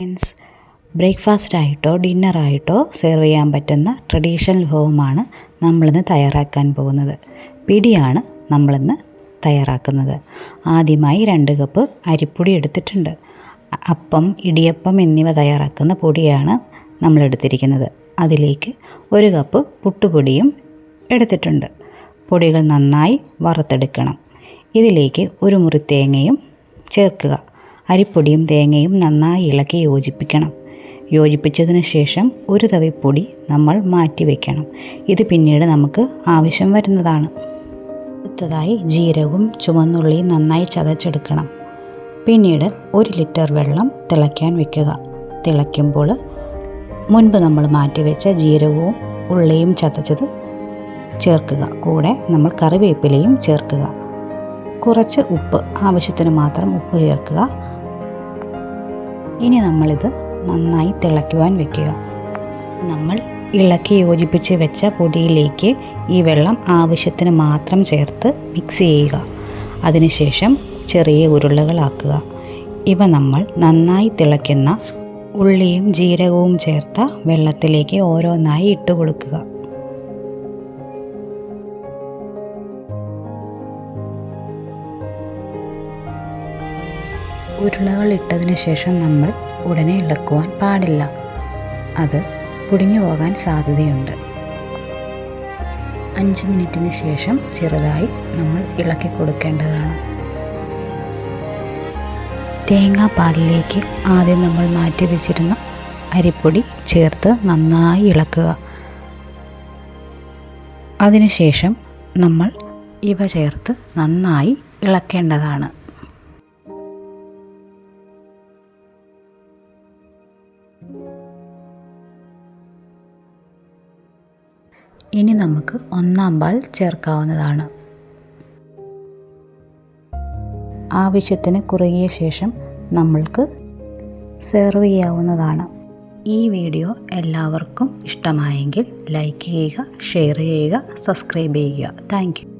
Friends breakfast ആയിട്ടോ ഡിന്നറായിട്ടോ serve ചെയ്യാൻ പറ്റുന്ന ട്രഡീഷണൽ വിഭവമാണ് നമ്മളിന്ന് തയ്യാറാക്കാൻ പോകുന്നത്. പിടിയാണ് നമ്മളിന്ന് തയ്യാറാക്കുന്നത്. ആദ്യമായി രണ്ട് കപ്പ് അരിപ്പൊടി എടുത്തിട്ടുണ്ട്. അപ്പം ഇടിയപ്പം എന്നിവ തയ്യാറാക്കുന്ന പൊടിയാണ് നമ്മൾ എടുത്തിരിക്കുന്നത് അതിലേക്ക് ഒരു കപ്പ് പുട്ടുപൊടിയും എടുത്തിട്ടുണ്ട്. പൊടികൾ നന്നായി വറുത്തെടുക്കണം. ഇതിലേക്ക് ഒരു മുറി തേങ്ങയും ചേർക്കുക. അരിപ്പൊടിയും തേങ്ങയും നന്നായി ഇളക്കി യോജിപ്പിക്കണം. യോജിപ്പിച്ചതിന് ശേഷം ഒരു തവി പൊടി നമ്മൾ മാറ്റി വയ്ക്കണം ഇത് പിന്നീട് നമുക്ക് ആവശ്യം വരുന്നതാണ്. അടുത്തതായി ജീരകവും ചുവന്നുള്ളിയും നന്നായി ചതച്ചെടുക്കണം. പിന്നീട് ഒരു ലിറ്റർ വെള്ളം തിളയ്ക്കാൻ വെക്കുക. തിളയ്ക്കുമ്പോൾ മുൻപ് നമ്മൾ മാറ്റി വെച്ച ജീരകവും ഉള്ളിയും ചതച്ചത് ചേർക്കുക. കൂടെ നമ്മൾ കറിവേപ്പിലയും ചേർക്കുക. കുറച്ച് ഉപ്പ് ആവശ്യത്തിന് മാത്രം ഉപ്പ് ചേർക്കുക. ഇനി നമ്മളിത് നന്നായി തിളയ്ക്കുവാൻ വെക്കുക. നമ്മൾ ഇളക്കി യോജിപ്പിച്ച് വെച്ച പൊടിയിലേക്ക് ഈ വെള്ളം ആവശ്യത്തിന് മാത്രം ചേർത്ത് മിക്സ് ചെയ്യുക. അതിനുശേഷം ചെറിയ ഉരുളകളാക്കുക. ഇവ നമ്മൾ നന്നായി തിളയ്ക്കുന്ന ഉള്ളിയും ജീരകവും ചേർത്ത വെള്ളത്തിലേക്ക് ഓരോന്നായി ഇട്ട് കൊടുക്കുക ഉരുളകൾ ഇട്ടതിന് ശേഷം നമ്മൾ ഉടനെ ഇളക്കുവാൻ പാടില്ല. അത് പൊടിഞ്ഞു പോകാൻ സാധ്യതയുണ്ട്. അഞ്ച് മിനിറ്റിന് ശേഷം ചെറുതായി നമ്മൾ ഇളക്കി കൊടുക്കേണ്ടതാണ്. തേങ്ങാപ്പാലിലേക്ക് ആദ്യം നമ്മൾ മാറ്റി വെച്ചിരുന്ന അരിപ്പൊടി ചേർത്ത് നന്നായി ഇളക്കുക. അതിനുശേഷം നമ്മൾ ഇവ ചേർത്ത് നന്നായി ഇളക്കേണ്ടതാണ്. ഇനി നമുക്ക് ഒന്നാം പാൽ ചേർക്കാവുന്നതാണ്. ആവശ്യത്തിന് കുറുകിയ ശേഷം നമ്മൾക്ക് സെർവ് ചെയ്യാവുന്നതാണ്. ഈ വീഡിയോ എല്ലാവർക്കും ഇഷ്ടമായെങ്കിൽ ലൈക്ക് ചെയ്യുക ഷെയർ ചെയ്യുക സബ്സ്ക്രൈബ് ചെയ്യുക. താങ്ക്